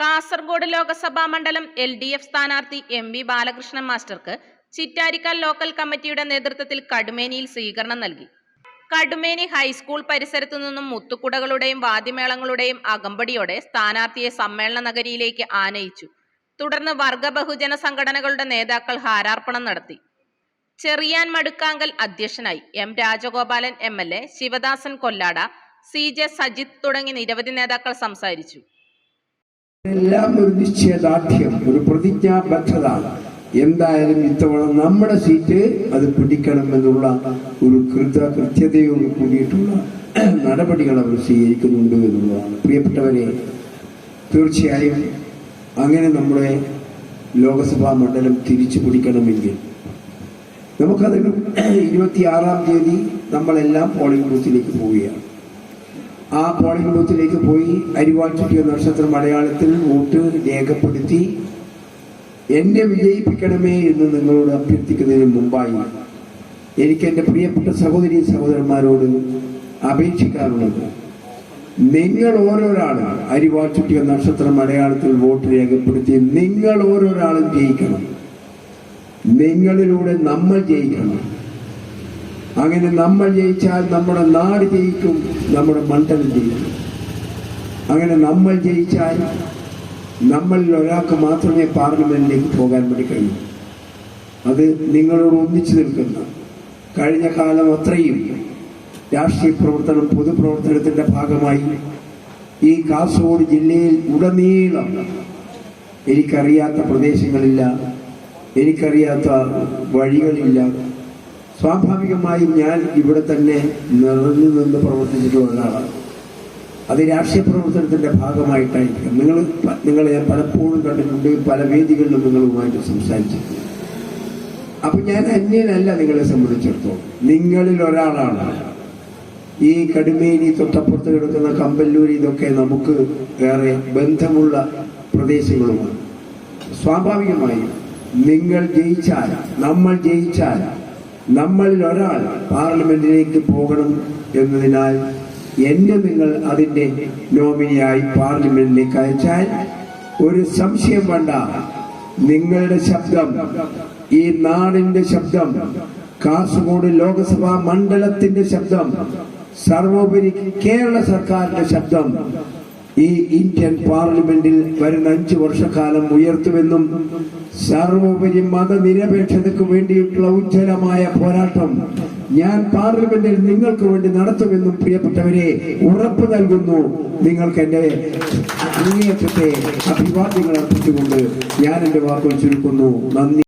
കാസർഗോഡ് ലോക്സഭാ മണ്ഡലം L D F സ്ഥാനാർത്ഥി M V Balakrishnan മാസ്റ്റർക്ക് ചിറ്റാരിക്കാൽ ലോക്കൽ കമ്മിറ്റിയുടെ നേതൃത്വത്തിൽ കടുമേനിയിൽ സ്വീകരണം നൽകി. കടുമേനി ഹൈസ്കൂൾ പരിസരത്തു നിന്നും മുത്തുക്കുടകളുടെയും വാദ്യമേളങ്ങളുടെയും അകമ്പടിയോടെ സ്ഥാനാർത്ഥിയെ സമ്മേളന നഗരിയിലേക്ക് ആനയിച്ചു. തുടർന്ന് വർഗ ബഹുജന സംഘടനകളുടെ നേതാക്കൾ ഹാരാർപ്പണം നടത്തി. ചെറിയാൻ മടുക്കാങ്കൽ അധ്യക്ഷനായി M Rajagopalan M L A Sivadasan Kollada C J Sajith തുടങ്ങി നിരവധി നേതാക്കൾ സംസാരിച്ചു. എല്ലാം ഒരു നിശ്ചയദാർഢ്യം ഒരു പ്രതിജ്ഞാബദ്ധത. എന്തായാലും ഇത്തവണ നമ്മുടെ സീറ്റ് അത് പിടിക്കണമെന്നുള്ള ഒരു കൃത കൃത്യതയോട് കൂടിയിട്ടുള്ള നടപടികൾ അവർ സ്വീകരിക്കുന്നുണ്ട് എന്നുള്ളതാണ്. പ്രിയപ്പെട്ടവരെ തീർച്ചയായും അങ്ങനെ നമ്മുടെ ലോകസഭാ മണ്ഡലം തിരിച്ചു പിടിക്കണമെങ്കിൽ നമുക്കതിന് ഇരുപത്തിയാറാം തീയതി നമ്മളെല്ലാം പോളിംഗ് ബൂത്തിലേക്ക് പോവുകയാണ്. ആ പോളിംഗ് ബൂത്തിലേക്ക് പോയി അരിവാൾ ചുറ്റിയ നക്ഷത്ര മലയാളത്തിൽ വോട്ട് രേഖപ്പെടുത്തി എന്നെ വിജയിപ്പിക്കണമേ എന്ന് നിങ്ങളോട് അഭ്യർത്ഥിക്കുന്നതിന് മുമ്പായി എനിക്ക് എന്റെ പ്രിയപ്പെട്ട സഹോദരി സഹോദരന്മാരോട് അപേക്ഷിക്കാറുള്ളത്. നിങ്ങൾ ഓരോരാളും അരിവാൾ ചുറ്റിയ നക്ഷത്ര മലയാളത്തിൽ വോട്ട് രേഖപ്പെടുത്തി നിങ്ങൾ ഓരോരാളും ജയിക്കണം. നിങ്ങളിലൂടെ നമ്മൾ ജയിക്കണം. അങ്ങനെ നമ്മൾ ജയിച്ചാൽ നമ്മുടെ നാട് ജയിക്കും നമ്മുടെ മണ്ഡലം ജയിക്കും. അങ്ങനെ നമ്മൾ ജയിച്ചാൽ നമ്മളിൽ ഒരാൾക്ക് മാത്രമേ പാർലമെന്റിലേക്ക് പോകാൻ വേണ്ടി കഴിയൂ. അത് നിങ്ങളോട് ഒന്നിച്ചു നിൽക്കുന്ന. കഴിഞ്ഞ കാലം അത്രയും രാഷ്ട്രീയ പ്രവർത്തനം പൊതുപ്രവർത്തനത്തിന്റെ ഭാഗമായി ഈ കാസർഗോഡ് ജില്ലയിൽ ഉടനീളം എനിക്കറിയാത്ത പ്രദേശങ്ങളില്ല എനിക്കറിയാത്ത വഴികളില്ല. സ്വാഭാവികമായും ഞാൻ ഇവിടെ തന്നെ നിറഞ്ഞു നിന്ന് പ്രവർത്തിച്ചിട്ടുള്ള ഒരാളാണ്. അത് രാഷ്ട്രീയ പ്രവർത്തനത്തിന്റെ ഭാഗമായിട്ടായിരിക്കും. നിങ്ങൾ നിങ്ങളെ ഞാൻ പലപ്പോഴും കണ്ടിട്ടുണ്ട് പല വേദികളിലും നിങ്ങളുമായിട്ട് സംസാരിച്ചിട്ടുണ്ട്. അപ്പൊ ഞാൻ അന്യനല്ല നിങ്ങളെ സംബന്ധിച്ചിടത്തോളം. നിങ്ങളിൽ ഒരാളാണ്. ഈ കടുമേനി തൊട്ടപ്പുറത്ത് കിടക്കുന്ന കമ്പല്ലൂരി ഇതൊക്കെ നമുക്ക് ഏറെ ബന്ധമുള്ള പ്രദേശങ്ങളുമാണ്. സ്വാഭാവികമായും നിങ്ങൾ ജയിച്ചാൽ നമ്മൾ ജയിച്ചാൽ നമ്മളിൽ ഒരാൾ പാർലമെന്റിലേക്ക് പോകണം എന്നതിനാൽ എന്നെ നിങ്ങൾ അതിന്റെ നോമിനിയായി പാർലമെന്റിലേക്ക് അയച്ചാൽ ഒരു സംശയം വേണ്ട. നിങ്ങളുടെ ശബ്ദം ഈ നാടിന്റെ ശബ്ദം കാസർഗോഡ് ലോകസഭാ മണ്ഡലത്തിന്റെ ശബ്ദം സർവോപരി കേരള സർക്കാരിന്റെ ശബ്ദം ഈ ഇന്ത്യൻ പാർലമെന്റിൽ വരുന്ന അഞ്ചു വർഷക്കാലം ഉയർത്തുമെന്നും സർവോപരി മതനിരപേക്ഷതയ്ക്ക് വേണ്ടിയിട്ടുള്ള ഉജ്ജ്വലമായ പോരാട്ടം ഞാൻ പാർലമെന്റിൽ നിങ്ങൾക്ക് വേണ്ടി നടത്തുമെന്നും പ്രിയപ്പെട്ടവരെ ഉറപ്പ് നൽകുന്നു. നിങ്ങൾക്ക് എന്റെ അങ്ങേയറ്റത്തെ അഭിവാദ്യങ്ങൾ അർപ്പിച്ചുകൊണ്ട് ഞാൻ എന്റെ വാക്കുകൾ ചുരുക്കുന്നു. നന്ദി.